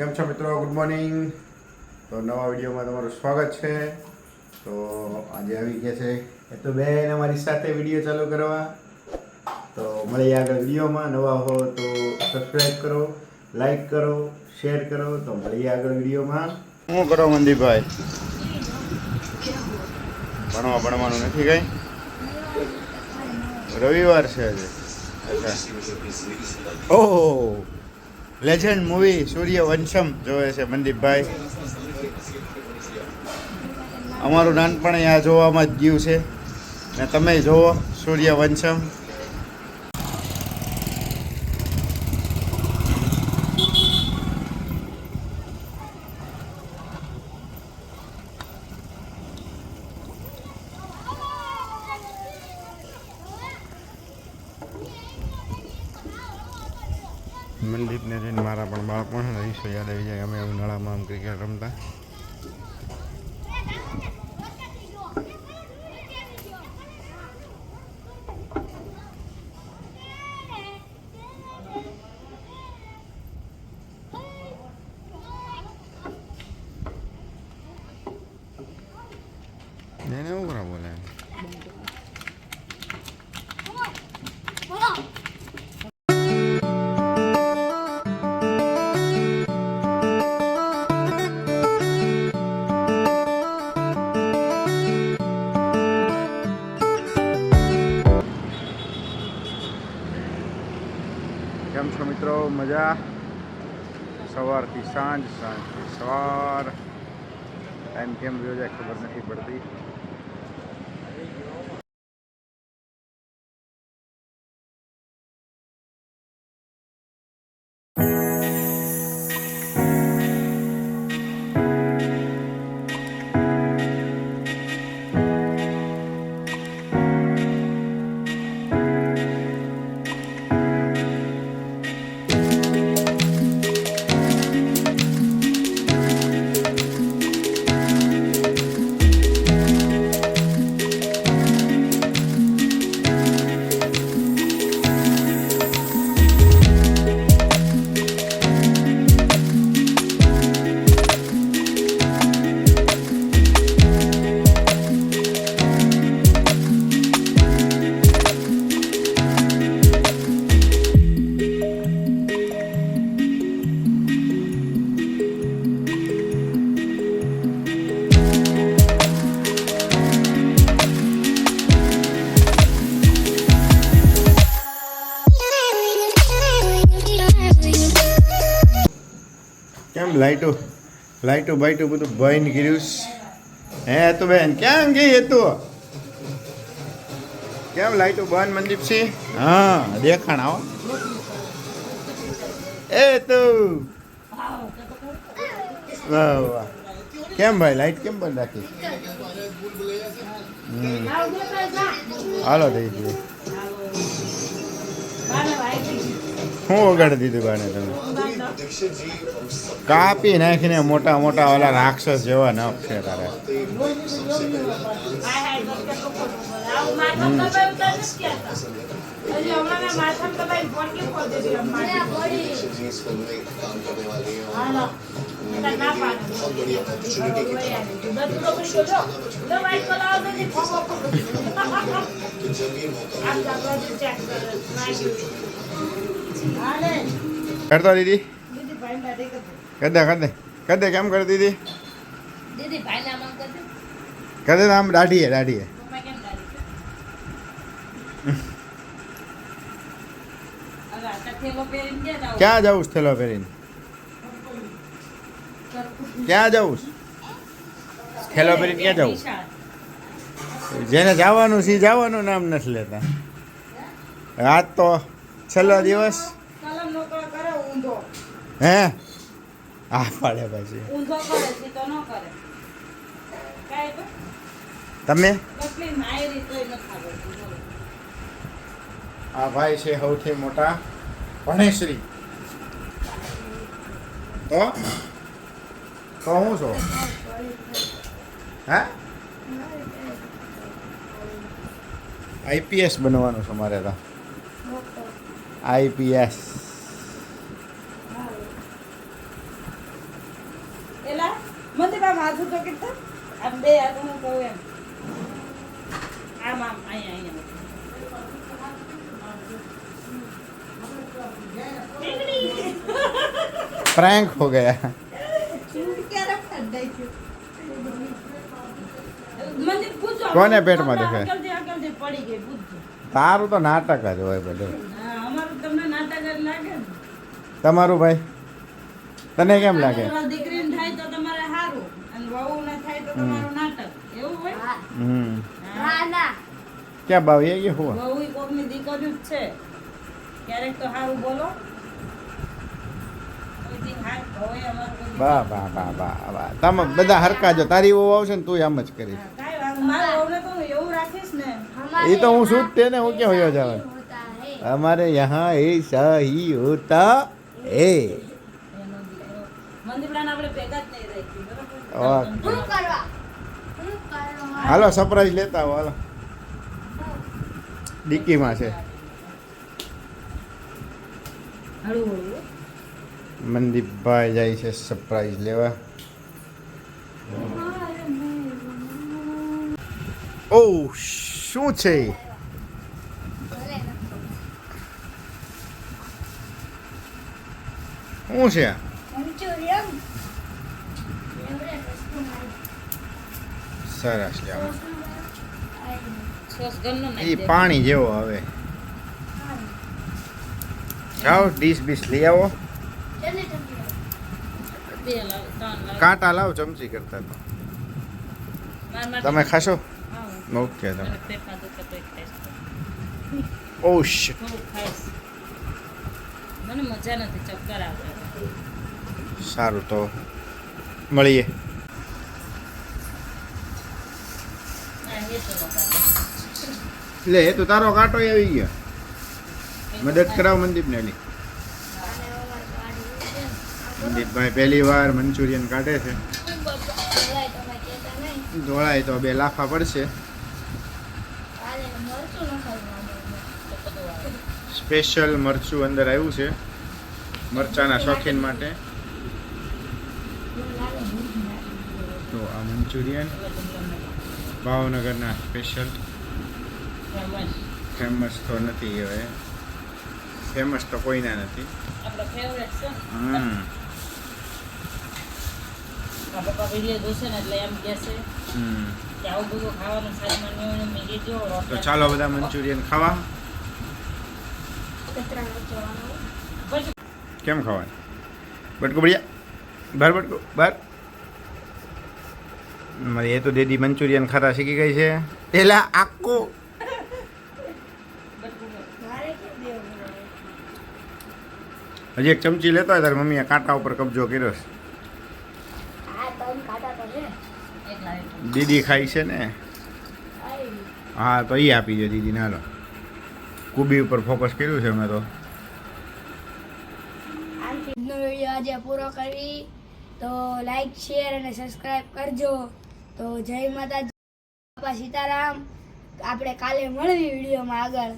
કેમ છો મિત્રો? ગુડ મોર્નિંગ તો નવા વિડીયોમાં તમારું સ્વાગત છે. તો આજે આવી ગયા છે. એ તો બેન અમારી સાથે વીડિયો ચાલુ કરવા. તો મળીએ આગળ વિડીયોમાં. નવા હો તો સબસ્ક્રાઈબ કરો લાઈક કરો શેર કરો. તો મળીએ આગળ વિડીયોમાં. શું કરો મનદીપભાઈ ભણવા ભણવાનું નથી કઈ? રવિવાર છે આજે. ઓહ. લેજન્ડ મૂવી સૂર્યવંશમ જોવે છે મનદીપભાઈ અમારું નાનપણ અહીંયા જોવામાં જ ગયું છે. ને તમે જોવો સૂર્યવંશમ મનદીપને જોઈને મારા પણ રહીશો યાદ આવી જાય અમે ઉનાળામાં આમ ક્રિકેટ રમતા. મજા. સવારથી સાંજ સાંજથી સવાર. ટાઈમ કેમ રહ્યો જાય ખબર નથી પડતી. કેમ લાઈટો? લાઈટો, બાઈટો બધું બંધ કર્યું છે? હે તો બેન કેમ ગઈ એ તું કેમ લાઈટો બંધ મનદીપ છે? હા, દેખાણ આવો. એ તું. વાહ કેમ ભાઈ, લાઈટ કેમ બંધ રાખી? હાલો થઈ ગયું શું વગાડી દીધું બાને તમે. કાપી નાખીને મોટા મોટા ઓલા રાક્ષસ જેવા નખ છે તારે. કરતો દીદી? કદે કદે કદે કેમ કરી દીદી? દીદી ભાઈ નામ થેલો પહેરીને ક્યાં જવું થેલો પહેરીને? ક્યાં જવું થેલો પહેરીને ક્યાં જવું જેને જવાનું છે જવાનું નામ નથી લેતા. આજ તો છેલ્લો દિવસ? હે? આ પાડે પછી. તમે. આ ભાઈ છે સૌથી મોટા ભણેશ્રી. તો? તો હું છો? હા? આઈપીએસ બનવાનું છે મારે તો. આઈપીએસ મંદિર આમ હાથું તો કેટલા આમ બે હાથ હું કહું એમ આમ આમ અહીંયા અહીંયા प्रैंक हो गया મંદિર પૂછો કોને પેટમાં દુખે? અકલજી અકલજી પડી ગઈ પૂછજો તારું તો નાટક જ હોય બધું તમારું ભાઈ તને કેમ લાગે તમારા દીકરીને થાય તો તમારે સારું અને વહુને થાય તો તમારું નાટક એવું હોય હમ હા. ક્યાં ભાવ એ કે હું વહુ ઈ કોકની દીકરીઓ જ છે ક્યારેક તો સારું બોલો કોઈ દી હાથ ધોવે અમારું કોઈ દી- બા બા બા બા બા તમે બધા હરકા જો તારી વહુ આવશે ને તું આમ જ કરીશ હા, કાંઈ વાંધો નહીં. મારા વહુને તો હું એવું રાખીશ ને એ તો હું શું જ તેને હું ક્યાં હોયો જવાનું हमारे यहाँ ऐसा ही होता બરાબર હાલો સરપ્રાઈઝ લેતા આવો હાલો. ડિક્કીમાં છે. મનદીપભાઈ જાય છે સરપ્રાઈઝ લેવા. ઓ શું છે? શું છે? સરસ દે. પાણી જેવો હવે જાઓ ડીશ બીશ લઈ આવો. કાંટા લાવો ચમચી કરતા તો. તમે ખાશો? ઓકે તમે. Oh shit. મને મજા નથી ચક્કર આવે. સારું તો મળીએ. લે, એ તો તારો કાંટો આવી ગયો. મદદ કરાવ મનદીપને લી મનદીપભાઈ પહેલી વાર મંચુરિયન કાઢે છે. ધોળાય તો બે લાફા પડશે. સ્પેશિયલ મરચું અંદર આવ્યું છે. મરચાના શોખીન માટે. તો આ મંચુરિયન. ભાવનગરના સ્પેશિયલ ફેમસ. ફેમસ તો નથી હવે. ફેમસ તો કોઈના નથી. તો ચાલો બધા મંચુરિયન ખાવા. કેમ ખાવાનું? બટકો બળિયા બાર બટકો, બાર. મારી એ તો દીદી મંચુરિયન ખાતા શીખી ગઈ છે. પેલા આખું. હજી એક ચમચી લેતા હોય તારી મમ્મીએ કાંટા ઉપર કબજો કર્યો છે. દીદી ખાઈ છે ને. હા, તો એ આપી દે દીદી હાલો. કુબી ઉપર ફોકસ કર્યું છે અમે તો આજનો વીડિયો આજે પૂરો કરી. તો લાઈક શેર અને સબસ્ક્રાઇબ કરજો. તો જય માતાજી, બાપા સીતારામ. આપણે કાલે મળવી વિડીયોમાં આગળ.